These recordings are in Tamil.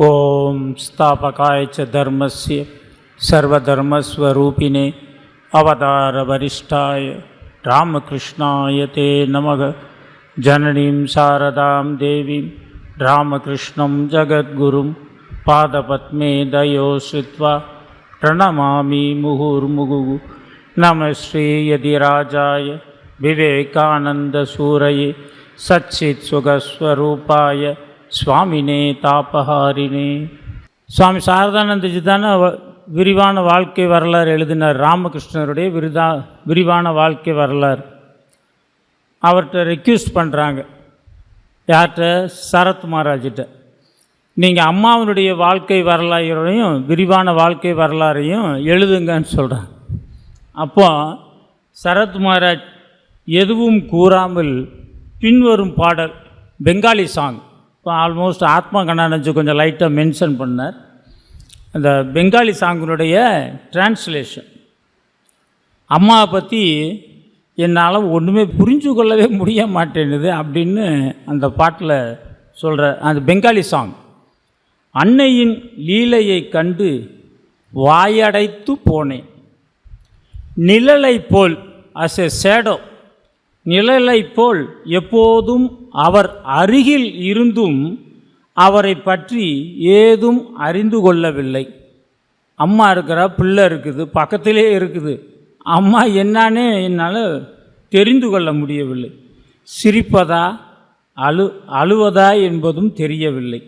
ॐ स्थापकाय च धर्मस्य सर्वधर्मस्वरूपिणे अवतारवरिष्ठाय रामकृष्णाय ते नमः जननीं शारदां देवीं रामकृष्णं जगद्गुरुं पादपद्मे दयो श्रुत्वा प्रणमामि मुहुर्मुहुः नमः श्रीयदिराजाय विवेकानन्दसूरये सच्चित्सुखस्वरूपाय சுவாமினே தாபஹாரினே. சுவாமி சாரதானந்தஜி தானே வ- விரிவான வாழ்க்கை வரலாறு எழுதினார். ராமகிருஷ்ணருடைய விரிதா விரிவான வாழ்க்கை வரலாறு. அவர்கிட்ட ரெக்யூஸ்ட் பண்ணுறாங்க யார்கிட்ட? சரத் மகாராஜிட்ட நீங்கள் அம்மாவனுடைய வாழ்க்கை வரலாறையும் விரிவான வாழ்க்கை வரலாறையும் எழுதுங்கன்னு சொல்கிறாங்க அப்போ சரத் மகாராஜ் எதுவும் கூறாமல் பின்வரும் பாடல் பெங்காலி சாங். இப்போ ஆல்மோஸ்ட் ஆத்மா கண்ணானஞ்சு கொஞ்சம் லைட்டாக மென்ஷன் பண்ணார். அந்த பெங்காலி சாங்கினுடைய டிரான்ஸ்லேஷன் அம்மாவை பற்றி என்னால் ஒன்றுமே புரிஞ்சு கொள்ளவே முடிய மாட்டேனுது அப்படின்னு அந்த பாட்டில் சொல்கிற அந்த பெங்காலி சாங் அன்னையின் லீலையை கண்டு வாயடைத்து போனேன். நிழலை போல் அஸ் எ சேடோ நிழலை போல் எப்போதும் அவர் அருகில் இருந்தும் அவரை பற்றி ஏதும் அறிந்து கொள்ளவில்லை. அம்மா இருக்கிறா பிள்ளை இருக்குது பக்கத்திலே இருக்குது. அம்மா என்னானே என்னால் தெரிந்து கொள்ள முடியவில்லை. சிரிப்பதா அழு அழுவதா என்பதும் தெரியவில்லை.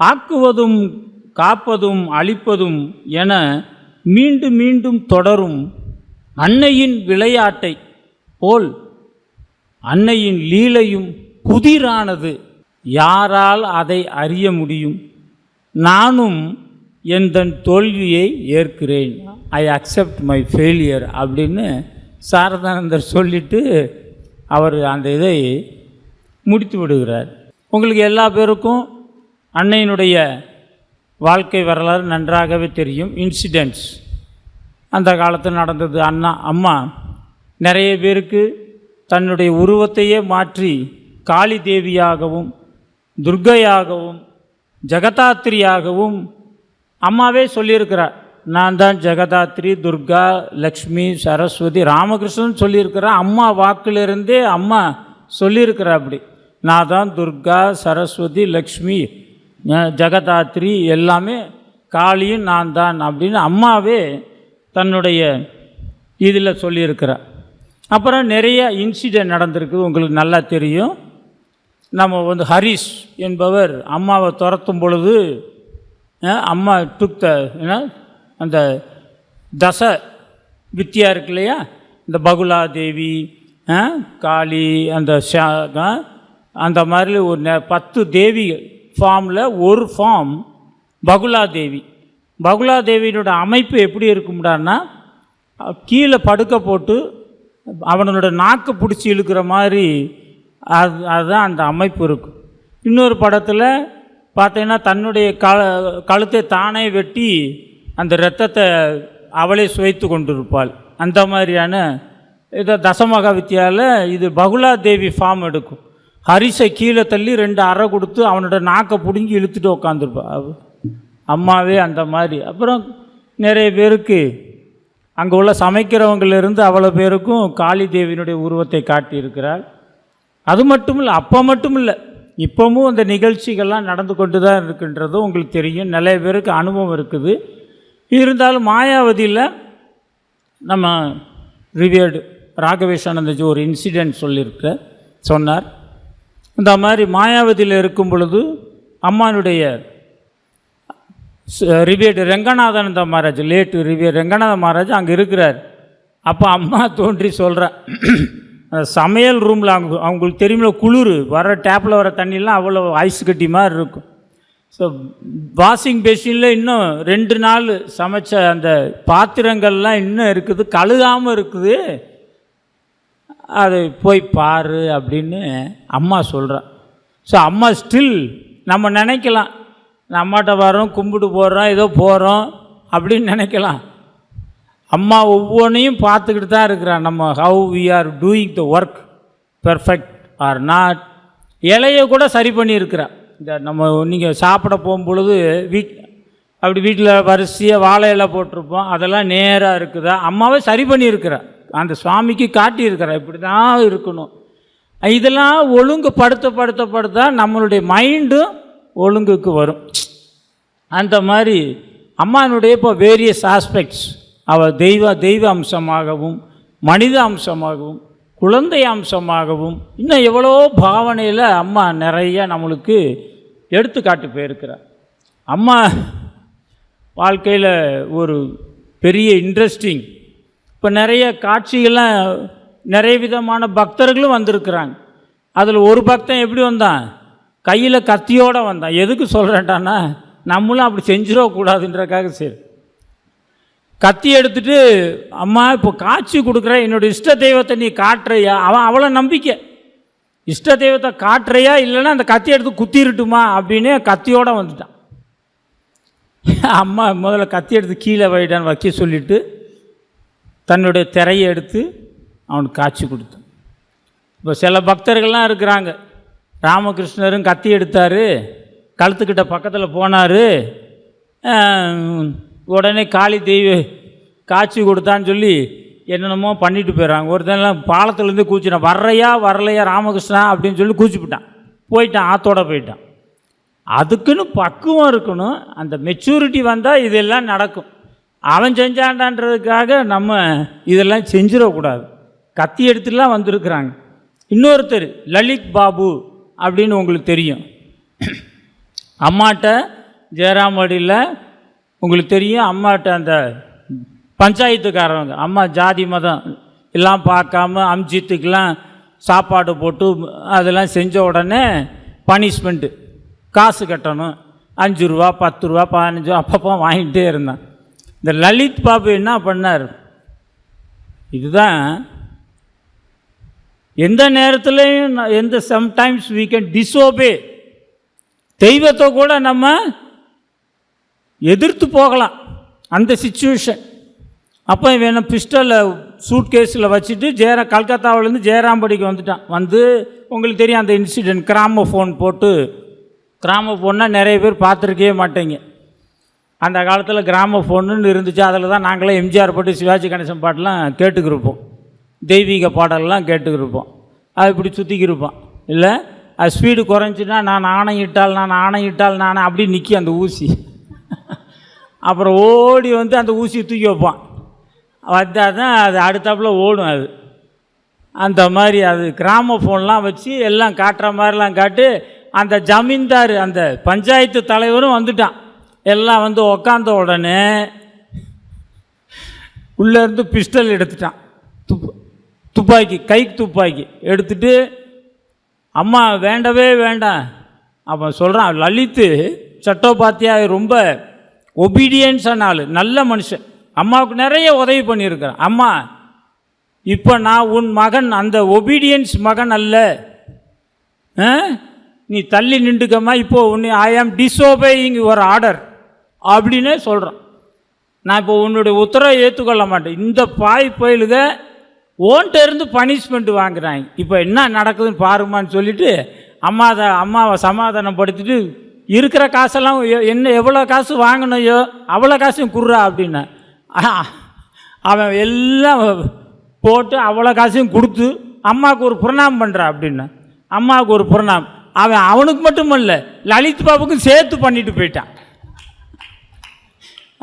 ஆக்குவதும் காப்பதும் அழிப்பதும் என மீண்டும் மீண்டும் தொடரும் அன்னையின் விளையாட்டை போல் அன்னையின் லீலையும் புதிரானது யாரால் அதை அறிய முடியும்? நானும் என் தோல்வியை ஏற்கிறேன். ஐ அக்செப்ட் மை ஃபெயிலியர் அப்படின்னு சாரதானந்தர் சொல்லிட்டு அவர் அந்த இதை முடித்து விடுகிறார். உங்களுக்கு எல்லா பேருக்கும் அன்னையினுடைய வாழ்க்கை வரலாறு நன்றாகவே தெரியும். இன்சிடென்ட்ஸ் அந்த காலத்தில் நடந்தது அண்ணா அம்மா நிறைய பேருக்கு தன்னுடைய உருவத்தையே மாற்றி காளி தேவியாகவும் துர்க்கையாகவும் ஜெகதாத்திரியாகவும் அம்மாவே சொல்லியிருக்கிறார். நான் தான் ஜெகதாத்ரி துர்கா லக்ஷ்மி சரஸ்வதி ராமகிருஷ்ணன் சொல்லியிருக்கிறார் அம்மா வாக்கிலிருந்தே அம்மா சொல்லியிருக்கிறா அப்படி. நான் தான் துர்கா சரஸ்வதி லக்ஷ்மி ஜெகதாத்ரி எல்லாமே காளியும் நான் தான் அப்படின்னு அம்மாவே தன்னுடைய இதில் சொல்லியிருக்கிறார். அப்புறம் நிறைய இன்சிடென்ட் நடந்திருக்குது. உங்களுக்கு நல்லா தெரியும். நம்ம வந்து ஹரிஷ் என்பவர் அம்மாவை துரத்தும் பொழுது அம்மா டுக் த என்ன அந்த தச வித்தியா இருக்கு இல்லையா? இந்த பகுலா தேவி காளி அந்த ஷா அந்த மாதிரி ஒரு ந பத்து தேவி ஃபார்மில் ஒரு ஃபார்ம் பகுலா தேவி பகுலா தேவியினோட அமைப்பு எப்படி இருக்கும்டான்னா கீழே படுக்க போட்டு அவனோட நாக்கை பிடிச்சி இழுக்கிற மாதிரி அது அதுதான் அந்த அமைப்பு இருக்கும். இன்னொரு படத்தில் பார்த்தீங்கன்னா தன்னுடைய க கழுத்தை தானே வெட்டி அந்த இரத்தத்தை அவளே சுவைத்து கொண்டிருப்பாள். அந்த மாதிரியான இதை தசமகா வித்தியாவில் இது பகுலா தேவி ஃபார்ம் எடுக்கும். ஹரிசை கீழே தள்ளி ரெண்டு அறை கொடுத்து அவனோட நாக்கை பிடுங்கி இழுத்துட்டு உக்காந்துருப்பா. அம்மாவே அந்த மாதிரி. அப்புறம் நிறைய பேருக்கு அங்கே உள்ள சமைக்கிறவங்களிலிருந்து அவ்வளோ பேருக்கும் காளி தேவியினுடைய உருவத்தை காட்டியிருக்கிறார். அது மட்டும் இல்லை அப்போ மட்டும் இல்லை இப்போவும் அந்த நிகழ்ச்சிகள்லாம் நடந்து கொண்டு தான் இருக்கின்றதும் உங்களுக்கு தெரியும் நிறைய பேருக்கு அனுபவம் இருக்குது. இருந்தாலும் மாயாவதியில் நம்ம ரிவியர்டு ராகவேஷானந்தஜி ஒரு இன்சிடெண்ட் சொல்லியிருக்க சொன்னார். இந்த மாதிரி மாயாவதியில் இருக்கும் பொழுது அம்மானுடைய revered Ranganathananda Maharaj late revered. Ranganatha Maharaj அங்கே இருக்கிறார். அப்போ அம்மா தோன்றி சொல்கிறேன் சமையல் ரூமில் அவங்க அவங்களுக்கு தெரியுமில்ல குளிர் வர டேப்பில் வர தண்ணிலாம் அவ்வளோ ஐஸ் கட்டி மாதிரி இருக்கும். ஸோ வாஷிங் மெஷினில் இன்னும் ரெண்டு நாள் சமைச்ச அந்த பாத்திரங்கள்லாம் இன்னும் இருக்குது கழுகாமல் இருக்குது. அது போய் பாரு அப்படின்னு அம்மா சொல்கிறேன் ஸோ அம்மா ஸ்டில் நம்ம நினைக்கலாம் நம்மகிட்ட வரோம் கும்பிட்டு போகிறோம் ஏதோ போகிறோம் அப்படின்னு நினைக்கலாம். அம்மா ஒவ்வொன்றையும் பார்த்துக்கிட்டு தான் இருக்கிறா நம்ம how we are doing the work perfect or not இலையை கூட சரி பண்ணியிருக்கிறா. இந்த நம்ம நீங்கள் சாப்பிட போகும்பொழுது வீட் அப்படி வீட்டில் வரிசையாக வாழை இலை போட்டிருப்போம். அதெல்லாம் நேராக இருக்குதா? அம்மாவே சரி பண்ணியிருக்கிறேன் அந்த சுவாமிக்கு காட்டியிருக்கிறேன் இப்படி தான் இருக்கணும். இதெல்லாம் ஒழுங்கு படுத்த படுத்த படுத்தா நம்மளுடைய மைண்டும் ஒழுங்குக்கு வரும். அந்த மாதிரி அம்மானுடைய இப்போ வேரியஸ் ஆஸ்பெக்ட்ஸ் அவள் தெய்வ தெய்வ அம்சமாகவும் மனித அம்சமாகவும் குழந்தை அம்சமாகவும் இன்னும் எவ்வளோ பாவனையில் அம்மா நிறைய நம்மளுக்கு எடுத்துக்காட்டு போயிருக்கிறார். அம்மா வாழ்க்கையில் ஒரு பெரிய இன்ட்ரெஸ்டிங் இப்போ நிறைய காட்சிகள்லாம் நிறைய விதமான பக்தர்களும் வந்திருக்கிறாங்க. அதில் ஒரு பக்தன் எப்படி வந்தான்? கையில் கத்தியோடு வந்தான். எதுக்கு சொல்கிறேன்டானா நம்மளும் அப்படி செஞ்சிடக்கூடாதுன்றக்காக சரி. கத்தி எடுத்துட்டு அம்மா இப்போ காட்சி கொடுக்குற என்னோட இஷ்ட தெய்வத்தை நீ காட்டுறையா? அவன் அவ்வளோ நம்பிக்கை. இஷ்ட தெய்வத்தை காட்டுறையா இல்லைன்னா அந்த கத்தி எடுத்து குத்திரட்டுமா அப்படின்னு கத்தியோடு வந்துட்டான். அம்மா முதல்ல கத்தி எடுத்து கீழே வைடான்னு வைக்க சொல்லிவிட்டு தன்னுடைய திரையை எடுத்து அவனுக்கு காட்சி கொடுத்தான். இப்போ சில பக்தர்கள்லாம் இருக்கிறாங்க. ராமகிருஷ்ணரும் கத்தி எடுத்தார். கழுத்துக்கிட்ட பக்கத்தில் போனார். உடனே காளி தெய்வ காட்சி கொடுத்தான்னு சொல்லி என்னென்னமோ பண்ணிட்டு போயிடுறாங்க ஒருத்தன்லாம் பாலத்துலேருந்து கூச்சிட்டான். வர்றையா வரலையா ராமகிருஷ்ணா அப்படின்னு சொல்லி கூச்சிப்பிட்டான். போயிட்டான் ஆத்தோட போயிட்டான். அதுக்குன்னு பக்குவம் இருக்கணும். அந்த மெச்சூரிட்டி வந்தால் இதெல்லாம் நடக்கும். அவன் செஞ்சாண்டான்றதுக்காக நம்ம இதெல்லாம் செஞ்சிடக்கூடாது. கத்தி எடுத்துலாம் வந்திருக்கிறாங்க. இன்னொருத்தர் லலித் பாபு. அப்படின்னு உங்களுக்கு தெரியும். அம்மாட்ட ஜெயராமடியில் உங்களுக்கு தெரியும். அம்மாட்ட அந்த பஞ்சாயத்துக்காரவங்க அம்மா ஜாதி மதம் எல்லாம் பார்க்காம அம்ஜித்துக்கெலாம் சாப்பாடு போட்டு அதெல்லாம் செஞ்ச உடனே பனிஷ்மெண்ட்டு காசு கட்டணும். அஞ்சு ரூபா பத்து ரூபா பதினஞ்சு ரூபா அப்பப்போ வாங்கிட்டே இருந்தான். இந்த லலித் பாபு என்ன பண்ணார்? இதுதான் எந்த நேரத்துலையும் நான் எந்த சம்டைம்ஸ் வீ கேன் டிஸ்ஓபே தெய்வத்தை கூட நம்ம எதிர்த்து போகலாம். அந்த சுச்சுவேஷன் அப்போ வேணும் பிஸ்டலை சூட் கேஸில் வச்சுட்டு ஜெயரா கல்கத்தாவிலேருந்து ஜெயராம்படிக்கு வந்துட்டான். வந்து உங்களுக்கு தெரியும் அந்த இன்சிடென்ட் கிராம ஃபோன் போட்டு கிராம ஃபோன்னா நிறைய பேர் பார்த்துருக்கவே மாட்டேங்க. அந்த காலத்தில் கிராம ஃபோனுன்னு இருந்துச்சு அதில் தான் நாங்களே எம்ஜிஆர் பாட்டு சிவாஜி கணேசன் பாட்டெலாம் கேட்டுக்கிருப்போம். தெய்வீக பாடல்லாம் கேட்டுக்கிருப்போம் அது இப்படி சுற்றிக்கிருப்போம் இல்லை? அது ஸ்பீடு குறைஞ்சின்னா நான் ஆணையிட்டால் நான் ஆணையிட்டால் நான் அப்படி நிற்கி அந்த ஊசி. அப்புறம் ஓடி வந்து அந்த ஊசியை தூக்கி வைப்பான். வந்தால் தான் அது அடுத்தாப்புல ஓடும் அது. அந்த மாதிரி அது கிராம ஃபோன்லாம் வச்சு எல்லாம் காட்டுற மாதிரிலாம் காட்டு அந்த ஜமீன்தார் அந்த பஞ்சாயத்து தலைவரும் வந்துட்டான். எல்லாம் வந்து உக்காந்த உடனே உள்ளேருந்து பிஸ்டல் எடுத்துட்டான். துப்பு. துப்பாக்கி கைக்கு துப்பாக்கி எடுத்துட்டு அம்மா வேண்டவே வேண்டாம். அவன் சொல்கிறான் லலித்து சட்டோபாத்தியா ரொம்ப ஒபீடியன்ஸான ஆள் நல்ல மனுஷன். அம்மாவுக்கு நிறைய உதவி பண்ணியிருக்கிறான். அம்மா இப்போ நான் உன் மகன் அந்த ஒபீடியன்ஸ் மகன் அல்ல. நீ தள்ளி நின்றுக்கம்மா இப்போ உன்னை ஐ ஆம் டிஸ்ஓபேயிங் ஒரு ஆர்டர் அப்படின்னே சொல்கிறான் நான் இப்போ உன்னுடைய உத்தரவை ஏற்றுக்கொள்ள மாட்டேன். இந்த பாய் பயிலுக ஓன்ட்ட இருந்து பனிஷ்மெண்ட் வாங்குறாங்க. இப்போ என்ன நடக்குதுன்னு பாருமான்னு சொல்லிட்டு அம்மா அதை அம்மாவை சமாதானப்படுத்திட்டு இருக்கிற காசெல்லாம் என்ன எவ்வளோ காசு வாங்கினையோ அவ்வளோ காசையும் குடுறா அப்படின்னு. அவன் எல்லாம் போட்டு அவ்வளோ காசையும் கொடுத்து அம்மாவுக்கு ஒரு புரணாம் பண்ணுறா அப்படின்னு. அம்மாவுக்கு ஒரு புரணாம் அவன் அவனுக்கு மட்டும் இல்லை லலித் பாபுக்கும் சேர்த்து பண்ணிட்டு போயிட்டான்.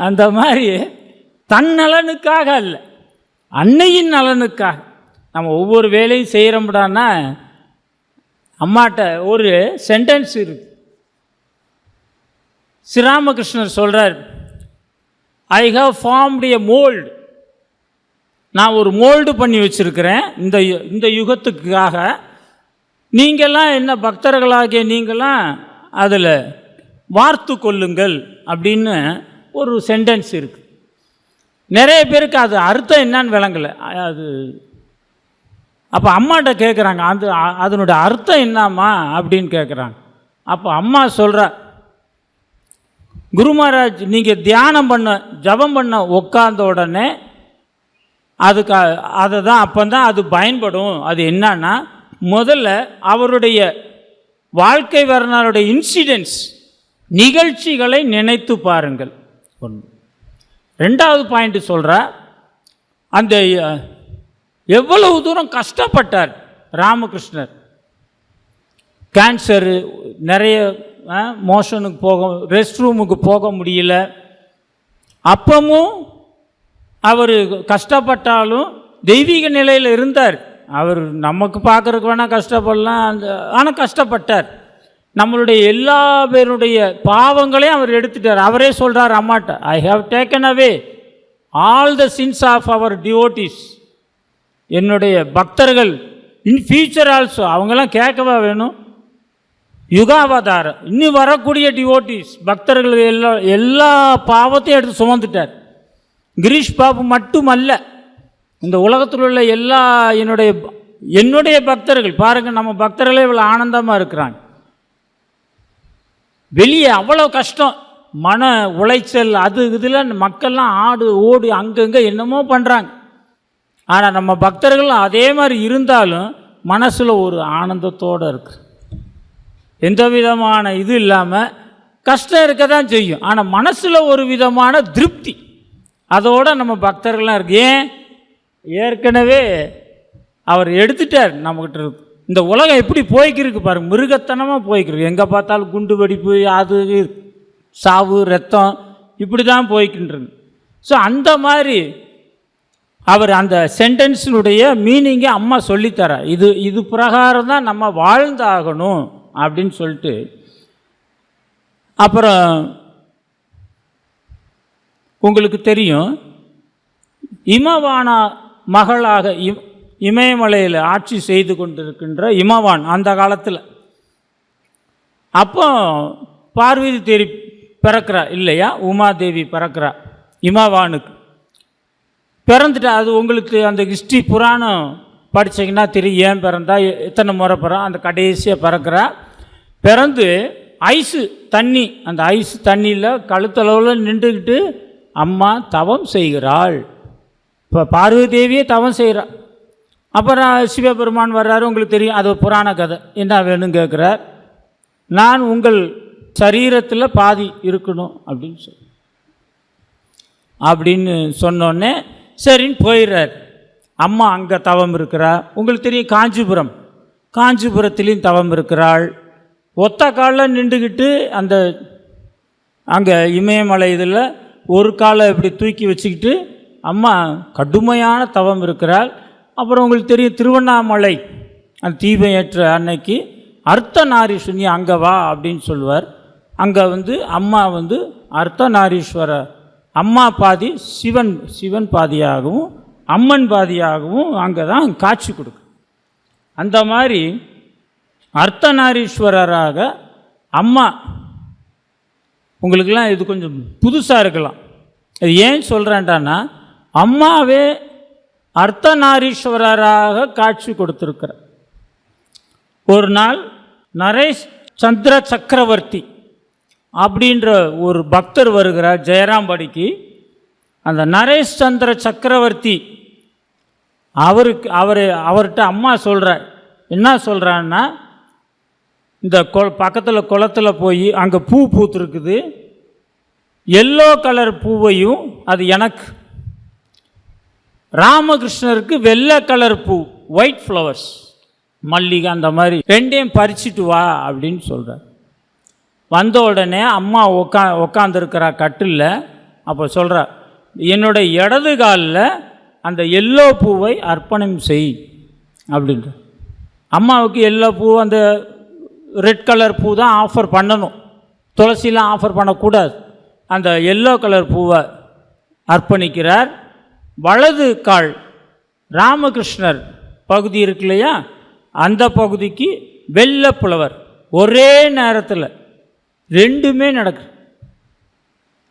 அந்த மாதிரி தன்னலனுக்காக இல்லை அன்னையின் நலனுக்காக நம்ம ஒவ்வொரு வேலையும் செய்கிறோம்டான்னா அம்மாட்ட ஒரு சென்டென்ஸ் இருக்கு. ஸ்ரீராமகிருஷ்ணர் சொல்கிறார் I have formed a mould நான் ஒரு மோல்டு பண்ணி வச்சுருக்கிறேன். இந்த யு- இந்த யுகத்துக்காக நீங்கள்லாம் என்ன பக்தர்களாகிய நீங்களாம் அதில் வார்த்து கொள்ளுங்கள் அப்படின்னு ஒரு சென்டென்ஸ் இருக்குது நிறைய பேருக்கு அது அர்த்தம் என்னன்னு விளங்கலை. அது அப்போ அம்மாட்ட கேட்குறாங்க அது அதனுடைய அர்த்தம் என்னம்மா அப்படின்னு கேட்குறாங்க அப்போ அம்மா சொல்கிற குரு மகாராஜ் நீங்கள் தியானம் பண்ண ஜபம் பண்ண உட்கார்ந்த உடனே அதுக்கு அதை தான் அப்போ தான் அது பயன்படும். அது என்னன்னா முதல்ல அவருடைய வாழ்க்கை வரலாறுடைய இன்சிடென்ட்ஸ் நிகழ்ச்சிகளை நினைத்து பாருங்கள். ஒன்று. ரெண்டாவது பாயிண்ட் சொல்கிறா அந்த எவ்வளவு தூரம் கஷ்டப்பட்டார் ராமகிருஷ்ணர். கேன்சரு நிறைய மோஷனுக்கு போக ரெஸ்ட் ரூமுக்கு போக முடியல. அப்பமும் அவர் கஷ்டப்பட்டாலும் தெய்வீக நிலையில் இருந்தார். அவர் நமக்கு பார்க்குறதுக்கு வேணால் கஷ்டப்படலாம் அந்த ஆனால் கஷ்டப்பட்டார். நம்மளுடைய எல்லா பேருடைய பாவங்களையும் அவர் எடுத்துட்டார். அவரே சொல்கிறார் அம்மாட்ட I have taken away all the sins of our devotees என்னுடைய பக்தர்கள் இன் ஃபியூச்சர் ஆல்சோ அவங்கெல்லாம் கேட்கவா வேணும்? யுகாவதாரம் இன்னும் வரக்கூடிய டிவோட்டிஸ் பக்தர்கள் எல்லா எல்லா பாவத்தையும் எடுத்து சுமந்துட்டார். கிரீஷ் பாபு மட்டுமல்ல இந்த உலகத்தில் உள்ள எல்லா என்னுடைய என்னுடைய பக்தர்கள் பாருங்கள் நம்ம பக்தர்களே இவ்வளோ ஆனந்தமாக இருக்கிறாங்க. வெளியே அவ்வளோ கஷ்டம். மன உளைச்சல் அது இதில் மக்கள்லாம் ஆடு ஓடு அங்கங்கே என்னமோ பண்ணுறாங்க ஆனால் நம்ம பக்தர்கள் அதே மாதிரி இருந்தாலும் மனசில் ஒரு ஆனந்தத்தோடு இருக்கு. எந்த விதமான இது இல்லாமல் கஷ்டம் இருக்க தான் செய்யும். ஆனால் மனசில் ஒரு விதமான திருப்தி. அதோடு நம்ம பக்தர்கள்லாம் இருக்கு. ஏன்? ஏற்கனவே அவர் எடுத்துட்டார் நம்மக்கிட்ட இருக்கு. இந்த உலகம் எப்படி போய்க்கிருக்கு பாருங்க. மிருகத்தனமாக போய்க்கிருக்கு. எங்கே பார்த்தாலும் குண்டு வெடிப்பு அது சாவு ரத்தம் இப்படி தான் போய்க்கின்றது. ஸோ அந்த மாதிரி அவர் அந்த சென்டென்ஸினுடைய மீனிங்கை அம்மா சொல்லித்தர. இது இது பிரகாரம் தான் நம்ம வாழ்ந்தாகணும் அப்படின்னு சொல்லிட்டு. அப்புறம் உங்களுக்கு தெரியும் இமவானா மகளாக இமயமலையில் ஆட்சி செய்து கொண்டிருக்கின்ற இமவான் அந்த காலத்தில். அப்போ பார்வதி தேவி பிறக்கிறா இல்லையா? உமாதேவி பிறக்கிறா இமவானுக்கு. பிறந்துட்டா அது உங்களுக்கு அந்த ஹிஸ்ட்ரி புராணம் படிச்சீங்கன்னா தெரியும். ஏன் பிறந்தா எத்தனை முறை பிற அந்த கடைசியாக பிறக்கிறா. பிறந்து ஐஸு தண்ணி அந்த ஐஸு தண்ணியில் கழுத்தளவில் நின்றுக்கிட்டு அம்மா தவம் செய்கிறாள். இப்போ பார்வதி தேவியே தவம் செய்கிறா அப்புறம் சிவபெருமான் வர்றாரு உங்களுக்கு தெரியும் அது புராண கதை. என்ன வேணும் கேட்குறார் நான் உங்கள் சரீரத்தில் பாதி இருக்கணும் அப்படின்னு சொல்லி அப்படின்னு சொன்னோடனே சரின்னு போயிடுறார். அம்மா அங்கே தவம் இருக்கிறா. உங்களுக்கு தெரியும் காஞ்சிபுரம். காஞ்சிபுரத்துலேயும் தவம் இருக்கிறாள். ஒத்த காலில் நின்றுக்கிட்டு அந்த அங்கே இமயமலை இதில் ஒரு காலை இப்படி தூக்கி வச்சுக்கிட்டு அம்மா கடுமையான தவம் இருக்கிறாள். அப்புறம் உங்களுக்கு தெரியும் திருவண்ணாமலை. அந்த தீபம் ஏற்ற அன்னைக்கு அர்த்த நாரீஸ்வரி அங்கே வா அப்படின்னு சொல்லுவார். அங்கே வந்து அம்மா வந்து அர்த்தநாரீஸ்வர அம்மா பாதி சிவன் சிவன் பாதியாகவும் அம்மன் பாதியாகவும் அங்கே தான் காட்சி கொடுக்கும். அந்த மாதிரி அர்த்தநாரீஸ்வரராக அம்மா உங்களுக்கெல்லாம் இது கொஞ்சம் புதுசாக இருக்கலாம். அது ஏன் சொல்கிறேன்டான்னா அம்மாவே அர்த்தநாரீஸ்வரராக காட்சி கொடுத்துருக்கிறார். ஒரு நாள் நரேஷ் சந்திர சக்கரவர்த்தி அப்படின்ற ஒரு பக்தர் வருகிறார் ஜெயராம்படிக்கு. அந்த நரேஷ் சந்திர சக்கரவர்த்தி அவருக்கு அவர் அவர்கிட்ட அம்மா சொல்கிறார் என்ன சொல்கிறான்னா இந்த கொ பக்கத்தில் குளத்தில் போய் அங்கே பூ பூத்துருக்குது. எல்லோ கலர் பூவையும் அது எனக்கு ராமகிருஷ்ணருக்கு வெள்ளை கலர் பூ ஒயிட் ஃப்ளவர்ஸ் மல்லிகை அந்த மாதிரி. ரெண்டையும் பறிச்சிட்டு வா அப்படின்னு சொல்கிறார் வந்த உடனே அம்மா உக்கா உக்காந்துருக்கிறா கட்டில் அப்போ சொல்கிறார் என்னோட இடது காலில் அந்த எல்லோ பூவை அர்ப்பணம் செய் அப்படின்ற. அம்மாவுக்கு எல்லோ பூ அந்த ரெட் கலர் பூ தான் ஆஃபர் பண்ணணும். துளசிலாம் ஆஃபர் பண்ணக்கூடாது. அந்த எல்லோ கலர் பூவை அர்ப்பணிக்கிறார். வலது கால் ராமகிருஷ்ணர் பகுதி இருக்கு இல்லையா? அந்த பகுதிக்கு வெள்ளை புலவர். ஒரே நேரத்தில் ரெண்டுமே நடக்குது.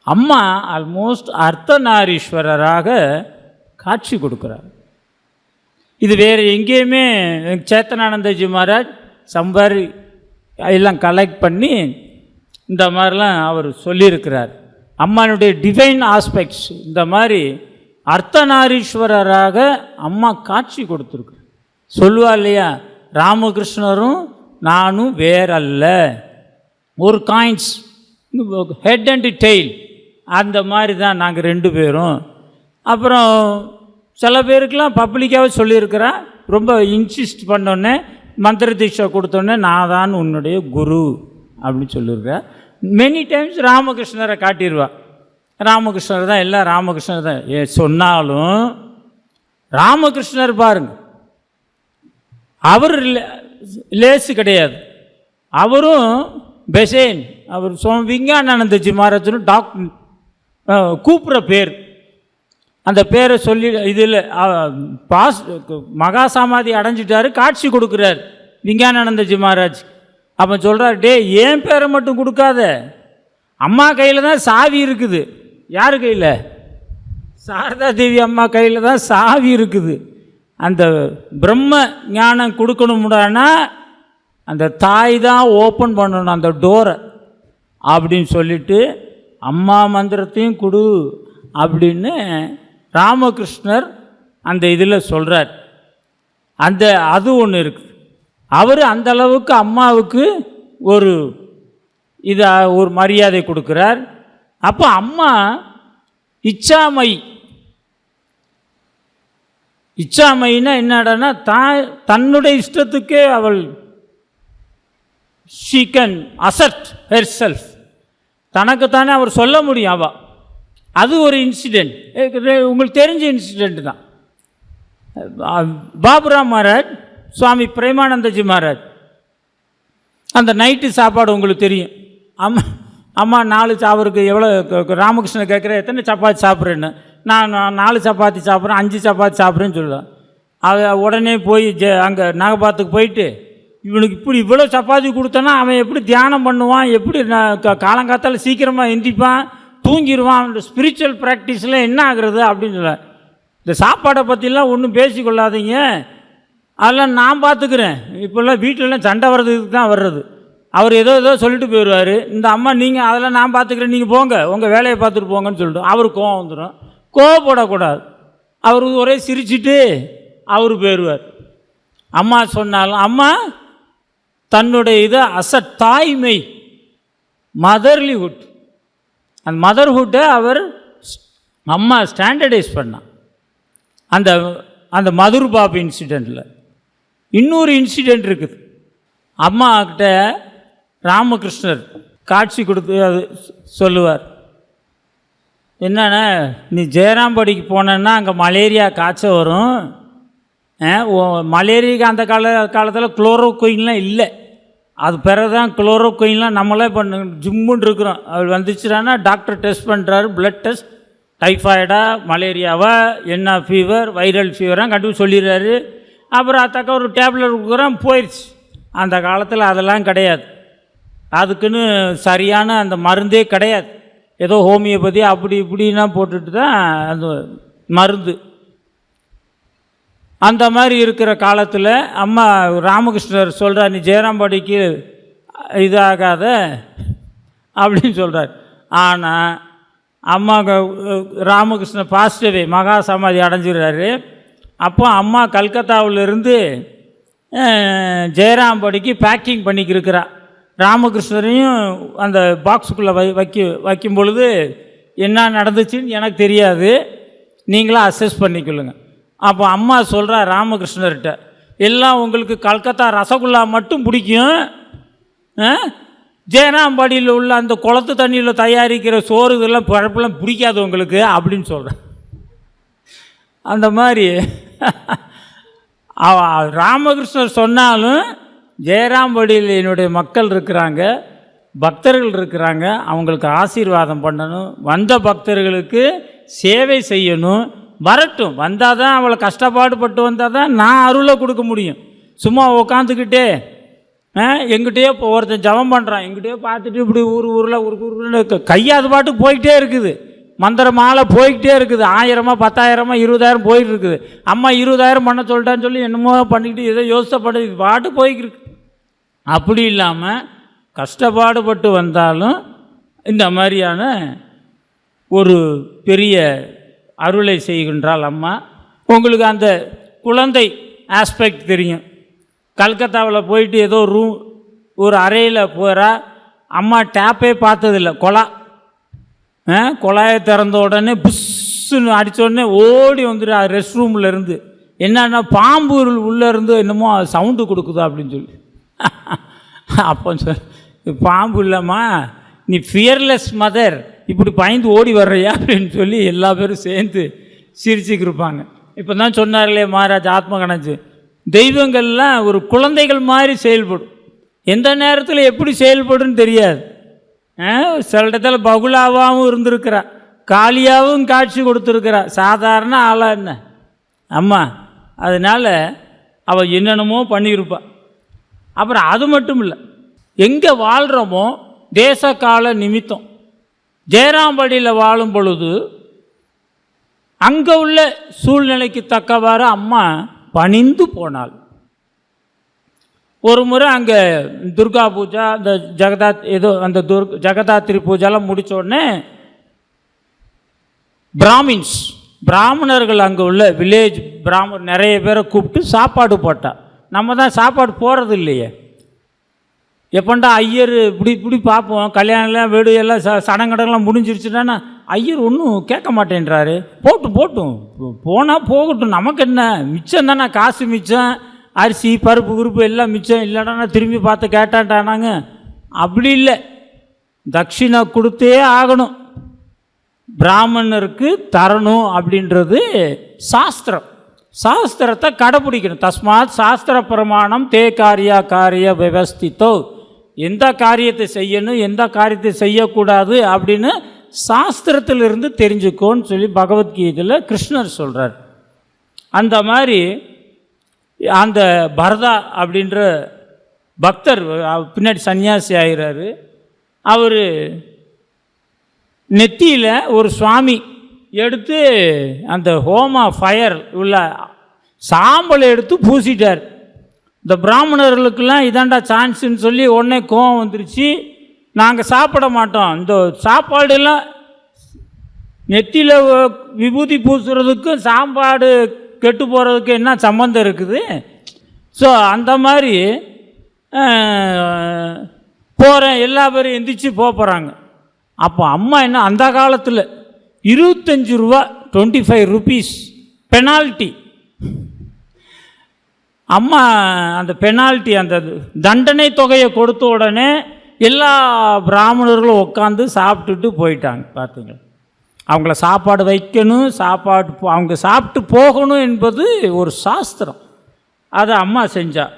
அம்மா ஆல்மோஸ்ட் அர்த்தநாரீஸ்வரராக காட்சி கொடுக்குறார். இது வேறு எங்கேயுமே சேத்தனானந்தஜி மகாராஜ் சம்பாரி எல்லாம் கலெக்ட் பண்ணி இந்த மாதிரிலாம் அவர் சொல்லியிருக்கிறார். அம்மானுடைய டிவைன் ஆஸ்பெக்ட்ஸ் இந்த மாதிரி அர்த்தநாரீஸ்வரராக அம்மா காட்சி கொடுத்துருக்கு. சொல்லுவா இல்லையா? ராமகிருஷ்ணரும் நானும் வேறல்ல. ஒரு காயின்ஸ் ஹெட் அண்ட் டெய்ல் அந்த மாதிரி தான் நாங்கள் ரெண்டு பேரும். அப்புறம் சில பேருக்கெலாம் பப்ளிக்காகவே சொல்லியிருக்கிறா. ரொம்ப இன்சிஸ்ட் பண்ணோன்னே மந்திர தீட்சை கொடுத்தோன்னே நான் தான் உன்னுடைய குரு அப்படின்னு சொல்லியிருக்கேன் மெனி டைம்ஸ் ராமகிருஷ்ணரை காட்டிடுவா ராமகிருஷ்ணர் தான் எல்லாம் ராமகிருஷ்ணர் தான். ஏ சொன்னாலும் ராமகிருஷ்ணர் பாருங்க. அவர் லேசு கிடையாது. அவரும் பெசேன் அவர் சுவாமி விஞ்ஞானானந்தஜி மகாராஜனும் டாக்டர் கூப்பிட்ற பேர். அந்த பேரை சொல்லி இதில் பாஸ் மகா சமாதி அடைஞ்சிட்டாரு காட்சி கொடுக்குறார் விஞ்ஞானானந்தஜி மகாராஜ். அப்போ சொல்கிறார் டே ஏன் பேரை மட்டும் கொடுக்காத? அம்மா கையில் தான் சாவி இருக்குது. யார் கையில் சாரதா தேவி அம்மா கையில் தான் சாவி இருக்குது. அந்த பிரம்ம ஞானம் கொடுக்கணும்டானா அந்த தாய் தான் ஓப்பன் பண்ணணும் அந்த டோரை அப்படின்னு சொல்லிட்டு அம்மா மந்திரத்தையும் கொடு அப்படின்னு ராமகிருஷ்ணர் அந்த இதில் சொல்கிறார் அந்த அது ஒன்று இருக்குது. அவர் அந்தளவுக்கு அம்மாவுக்கு ஒரு இதை ஒரு மரியாதை கொடுக்குறார். அப்போ அம்மா இச்சாமை. இச்சாமைன்னா என்னடான்னா தான் தன்னுடைய இஷ்டத்துக்கே அவள் she can assert herself தனக்குத்தானே அவர் சொல்ல முடியும் அவ. அது ஒரு இன்சிடெண்ட் உங்களுக்கு தெரிஞ்ச இன்சிடெண்ட் தான். பாபுராம் மகாராஜ் சுவாமி பிரேமானந்தஜி மகாராஜ் அந்த நைட்டு சாப்பாடு உங்களுக்கு தெரியும். அம்மா அம்மா நாலு சாப்பிட்றதுக்கு எவ்வளோ ராமகிருஷ்ணன் கேட்குற எத்தனை சப்பாத்தி சாப்பிட்றேன்னு. நான் நாலு சப்பாத்தி சாப்பிட்றேன் அஞ்சு சப்பாத்தி சாப்பிட்றேன்னு சொல்லுவேன். அதை உடனே போய் ஜெ அங்கே நாகபாத்துக்கு போயிட்டு இவனுக்கு இப்படி இவ்வளோ சப்பாத்தி கொடுத்தனா அவன் எப்படி தியானம் பண்ணுவான் எப்படி நான் க- சீக்கிரமாக எந்திப்பான் தூங்கிடுவான் அவனோட ஸ்பிரிச்சுவல் ப்ராக்டிஸில் என்ன ஆகுறது அப்படின்னு சொல்ல இந்த சாப்பாடை பற்றிலாம் ஒன்றும் பேசிக்கொள்ளாதீங்க. அதெல்லாம் நான் பார்த்துக்கிறேன் இப்போல்லாம் வீட்டிலலாம் சண்டை வர்றதுக்கு தான் வர்றது. அவர் ஏதோ ஏதோ சொல்லிட்டு போயிடுவார். இந்த அம்மா நீங்கள் அதெல்லாம் நான் பார்த்துக்கிறேன் நீங்கள் போங்க உங்கள் வேலையை பார்த்துட்டு போங்கன்னு சொல்லிட்டு அவர் கோவம் வந்துடும் கோவப்படக்கூடாது. அவர் ஒரே சிரிச்சிட்டு அவர் போயிடுவார். அம்மா சொன்னாலும் அம்மா தன்னுடைய இதை அச தாய்மை மதர்லிஹுட் அந்த மதர்ஹுட்டை அவர் அம்மா ஸ்டாண்டர்டைஸ் பண்ணான் அந்த அந்த மதுர் பாப் இன்சிடெண்ட்டில் இன்னொரு இன்சிடெண்ட் இருக்குது. அம்மாக்கிட்ட ராமகிருஷ்ணர் காட்சி கொடுத்து அது சொல்லுவார். என்னன்னா நீ ஜெயராம்படிக்கு போனேன்னா அங்கே மலேரியா காய்ச்சல் வரும். மலேரியாக்கு அந்த கால காலத்தில் குளோரோகுயின்லாம் இல்லை. அது பிறகு தான் குளோரோகுயின்லாம் நம்மளே பண்ண ஜிம்முன்னு இருக்கிறோம். அவர் வந்துச்சுன்னா டாக்டர் டெஸ்ட் பண்ணுறாரு பிளட் டெஸ்ட் டைஃபாய்டா மலேரியாவா என்ன ஃபீவர் வைரல் ஃபீவராக கண்டுபிடி சொல்லிடுறாரு. அப்புறம் அத்தாக்க ஒரு டேப்லெட் கொடுக்குறோம் போயிடுச்சு அந்த காலத்தில் அதெல்லாம் கிடையாது. அதுக்குன்னு சரியான அந்த மருந்தே கிடையாது. ஏதோ ஹோமியோபதி அப்படி இப்படின்னா போட்டுட்டு தான் அந்த மருந்து. அந்த மாதிரி இருக்கிற காலத்தில் அம்மா ராமகிருஷ்ணர் சொல்கிறார் நீ ஜெயராம்பாடிக்கு இதாகாத அப்படின்னு சொல்கிறார் ஆனால் அம்மா க- ராமகிருஷ்ண பாஸ்டவே மகா சமாதி அடைஞ்சிடுறாரு. அப்போ அம்மா கல்கத்தாவிலிருந்து ஜெயராம்படிக்கு பேக்கிங் பண்ணிக்கிருக்கிறா. ராமகிருஷ்ணரையும் அந்த பாக்ஸுக்குள்ளே வை வைக்க வைக்கும் பொழுது என்ன நடந்துச்சுன்னு எனக்கு தெரியாது. நீங்களாக அசஸ் பண்ணிக்கொள்ளுங்க. அப்போ அம்மா சொல்கிறா ராமகிருஷ்ணர்கிட்ட எல்லாம் உங்களுக்கு கல்கத்தா ரசகுல்லா மட்டும் பிடிக்கும். ஜேனாம்பாடியில் உள்ள அந்த குளத்து தண்ணியில் தயாரிக்கிற சோறு இதெல்லாம் பழப்பெல்லாம் பிடிக்காது உங்களுக்கு அப்படின்னு சொல்கிறேன் அந்த மாதிரி. அவ- ராமகிருஷ்ணர் சொன்னாலும் ஜெயராம்படியில் என்னுடைய மக்கள் இருக்கிறாங்க பக்தர்கள் இருக்கிறாங்க அவங்களுக்கு ஆசீர்வாதம் பண்ணணும். வந்த பக்தர்களுக்கு சேவை செய்யணும். வரட்டும் வந்தால் தான் அவளை கஷ்டப்பாடுபட்டு வந்தால் தான் நான் அருளை கொடுக்க முடியும். சும்மா உக்காந்துக்கிட்டே எங்கிட்டயே இப்போ ஒருத்தன் ஜபம் பண்ணுறான் எங்கிட்டயே பார்த்துட்டு இப்படி ஊர் ஊரில் ஒரு ஊருன்னு கையை அது போய்கிட்டே இருக்குது. மந்திர மாலை போய்கிட்டே இருக்குது. ஆயிரமா பத்தாயிரமா இருபதாயிரம் போயிட்டு இருக்குது. அம்மா இருபதாயிரம் பண்ண சொல்லிட்டான்னு சொல்லி என்னமோ பண்ணிக்கிட்டு எதோ யோசிச்ச பண்ணி இது பாட்டு போய்க்கிருக்கு அப்படி இல்லாமல் கஷ்டப்பாடுபட்டு வந்தாலும் இந்த மாதிரியான ஒரு பெரிய அருளை செய்கின்றாள் அம்மா. உங்களுக்கு அந்த குழந்தை ஆஸ்பெக்ட் தெரியும். கல்கத்தாவில் போயிட்டு ஏதோ ரூம் ஒரு அறையில் போகிறா அம்மா டேப்பே பார்த்ததில்ல குழா ஆ, குழாயை திறந்த உடனே புஷ்ஷுன்னு அடித்த உடனே ஓடி வந்துடுறா ரெஸ்ட் ரூமில் இருந்து. என்னன்னா பாம்பு உள்ளேருந்து என்னமோ சவுண்டு கொடுக்குதா அப்படின்னு சொல்லி. அப்போ சொல் பாம்பு இல்லைம்மா நீ ஃபியர்லெஸ் மதர் இப்படி பயந்து ஓடி வர்றியா அப்படின்னு சொல்லி எல்லா பேரும் சேர்ந்து சிரிச்சுக்கு இருப்பாங்க. இப்போ தான் சொன்னார்களே மகாராஜ் ஆத்ம கணஞ்சு தெய்வங்கள்லாம் ஒரு குழந்தைகள் மாதிரி செயல்படும். எந்த நேரத்தில் எப்படி செயல்படுன்னு தெரியாது. ஆ, சில இடத்துல பகுலாவாகவும் இருந்திருக்கிறா. காளியாகவும் காட்சி கொடுத்துருக்கிறா. சாதாரண ஆளாக என்ன? அம்மா அதனால் அவள் என்னென்னமோ பண்ணியிருப்பா. அப்புறம் அது மட்டும் இல்லை எங்கே வாழ்கிறோமோ தேச கால நிமித்தம். ஜெயராம்படியில் வாழும் பொழுது அங்கே உள்ள சூழ்நிலைக்கு தக்கவாறு அம்மா பணிந்து போனாள். ஒரு முறை அங்கே துர்கா பூஜா அந்த ஜெகதா ஏதோ அந்த துர் ஜெகதாத்திரி பூஜாலாம் முடித்த உடனே பிராமின்ஸ் பிராமணர்கள் அங்கே உள்ள வில்லேஜ் பிராமணர் நிறைய பேரை கூப்பிட்டு சாப்பாடு போட்டால் நம்ம தான் சாப்பாடு போகிறது இல்லையே எப்பண்டா ஐயர் இப்படி இப்படி பார்ப்போம் கல்யாணம்லாம் வீடு எல்லாம் ச சடங்கடங்கெல்லாம் முடிஞ்சிருச்சுன்னா ஐயர் ஒன்றும் கேட்க மாட்டேன்றாரு. போட்டும் போட்டும். போனால் போகட்டும். நமக்கு என்ன? மிச்சம் தானே? காசு மிச்சம். அரிசி பருப்பு குருப்பு எல்லாம் மிச்சம். இல்லைடானா திரும்பி பார்த்து கேட்டான்டானாங்க அப்படி இல்லை. தட்சிணை கொடுத்தே ஆகணும். பிராமணருக்கு தரணும் அப்படின்றது சாஸ்திரம். சாஸ்திரத்தை கடைப்பிடிக்கணும் தஸ்மாத் சாஸ்திர பிரமாணம் தே காரியா காரிய விவஸ்தித்தோ. எந்த காரியத்தை செய்யணும் எந்த காரியத்தை செய்யக்கூடாது அப்படின்னு சாஸ்திரத்திலிருந்து தெரிஞ்சுக்கோன்னு சொல்லி பகவத்கீதையில் கிருஷ்ணர் சொல்கிறார் அந்த மாதிரி அந்த பரதா அப்படின்ற பக்தர் பின்னாடி சன்னியாசி ஆகிறாரு அவர் நெத்தியில் ஒரு சுவாமி எடுத்து அந்த ஹோமா ஃபயர் உள்ள சாம்பலை எடுத்து பூசிட்டார். இந்த பிராமணர்களுக்கெல்லாம் இதாண்டா சான்ஸுன்னு சொல்லி உடனே கோவம் வந்துருச்சு. நாங்கள் சாப்பிட மாட்டோம். இந்த சாப்பாடெல்லாம் நெத்தியில் விபூதி பூசுறதுக்கும் சாப்பாடு கெட்டு போகிறதுக்கு என்ன சம்மந்தம் இருக்குது? ஸோ அந்த மாதிரி போகிறேன் எல்லா பேரும் எந்திரிச்சு போக போகிறாங்க அப்போ அம்மா என்ன அந்த காலத்தில் இருபத்தஞ்சு ரூபா டுவெண்ட்டி ஃபைவ் ருபீஸ் பெனால்ட்டி அம்மா அந்த பெனால்ட்டி அந்த தண்டனை தொகையை கொடுத்த உடனே எல்லா பிராமணர்களும் உட்காந்து சாப்பிட்டுட்டு போயிட்டாங்க பார்த்தீங்களா அவங்கள சாப்பாடு வைக்கணும் சாப்பாடு அவங்க சாப்பிட்டு போகணும் என்பது ஒரு சாஸ்திரம். அதை அம்மா செஞ்சாள்